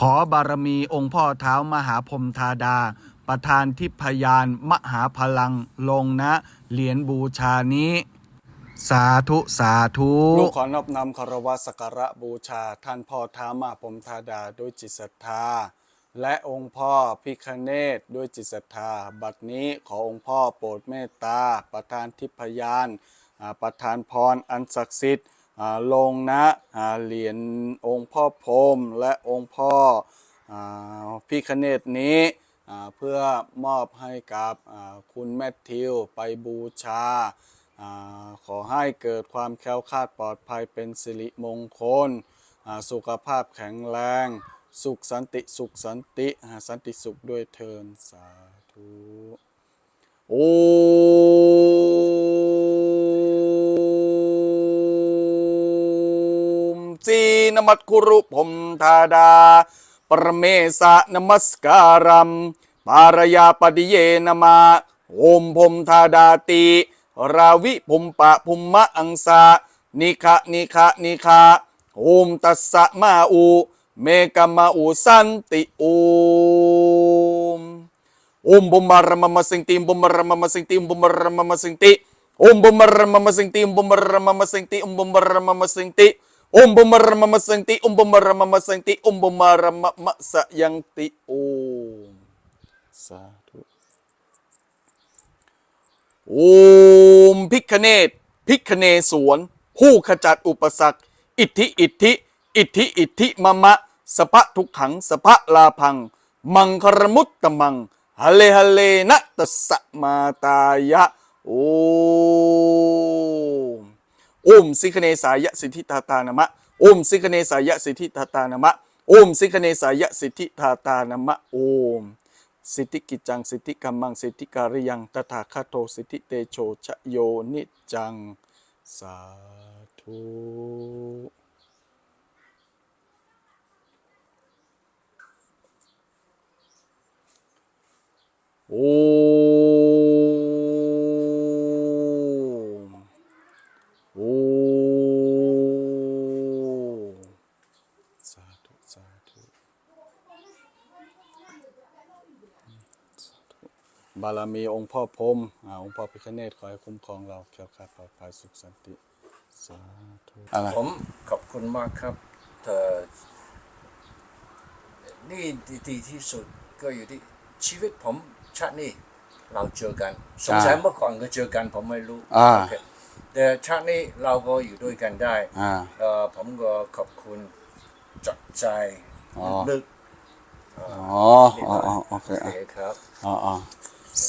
ขอบารมีองค์พ่อเท้ามหาพรมธาดา ประธานทิพยานมหาพลังลงนะเหรียญบูชานี้ สาธุสาธุลูกขอนอบนำคารวะสักการะบูชา ท่านพ่อท้ามหาพรมธาดาด้วยจิตศรัทธา และองค์พ่อพิคเนตด้วยจิตศรัทธา บัดนี้ขอองค์พ่อโปรดเมตตา ประทานทิพยาน ประทานพรอันศักดิ์สิทธิ์ ลงนะเหรียญองค์พ่อพรมและองค์พ่ออ่าพิคเนตนี้เพื่อมอบให้กับคุณแมทธิวไปบูชาอขอให้เกิดความแคล้วคลาดปลอดภัยเป็นสิริมงคล สุขภาพแข็งแรง สุขสันติสุขสันติสันติสุขด้วยเทินสาธุโอ จีนมัตคุรุผมธาดา ปรเมสะนมัสการัมปารยาปฏิเยนมาโอมพมธาดาติ ราวิภุมปะภุมมะอังสานิคะนิคะนิคะโอมตัสสะมาอู เมกะมาอูสันติโอมโอมบุมบารมมสิงติมบุมบารมมสิงติมบุมบารมมสิงติโอมบุมบารมมสิงติมบุมบารมมสิงติ อมบุมบารมมสิงติอมบุมบารมมสิงติอมบุมบารมสิงติอมบุมารมมสยังติโอมสาธุโอมพิคเนตพิคเนสวน ผู้ขจัดอุปสรรค อิทธิอิทธิ อิทธิอิทธิมะมะสภะทุกขังสภะลาพัง มังคารมุตตะมังฮะเลฮะเลนะตัสสะมาตายะโอม โอมสิคเนสายะสิทธิตาตานามะโอมสิคเนสายะสิทธิตาตานามะโอมสิคเนสายะสิทธิตาตานามะโอมสิทธิกิจจังสิทธิกัมมังสิทธิการิยังตถาคตโตสิทธิเตโชชโยนิจังสาธุโอมโอมสาธุ สาธุ บารมีองค์พ่อพรหมอ่าองค์พ่อพิฆเนศขอให้คุ้มครองเราแคล้วคลาดปลอดภัยสุขสันติสาธุอะไรผมขอบคุณมากครับเธอนี่ดีดีที่สุดก็อยู่ที่ชีวิตผมชาตินี้เราเจอกันสงสัยเมื่อก่อนก็เจอกันผมไม่รู้อ่าโอเคแต่ชาตินี้เราก็อยู่ด้วยกันได้อ่าเอ่อผมก็ขอบคุณจากใจอ๋อลึกอ๋ออ๋ออ๋อโอเคโอเคครับอ๋ออ๋อ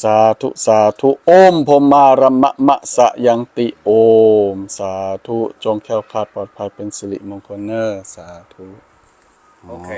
สาธุสาธุโอมพมารมะมะสะยังติโอม สาธุจงแคล้วคลาดปลอดภัยเป็นสิริมงคลเนอร์สาธุ โอเค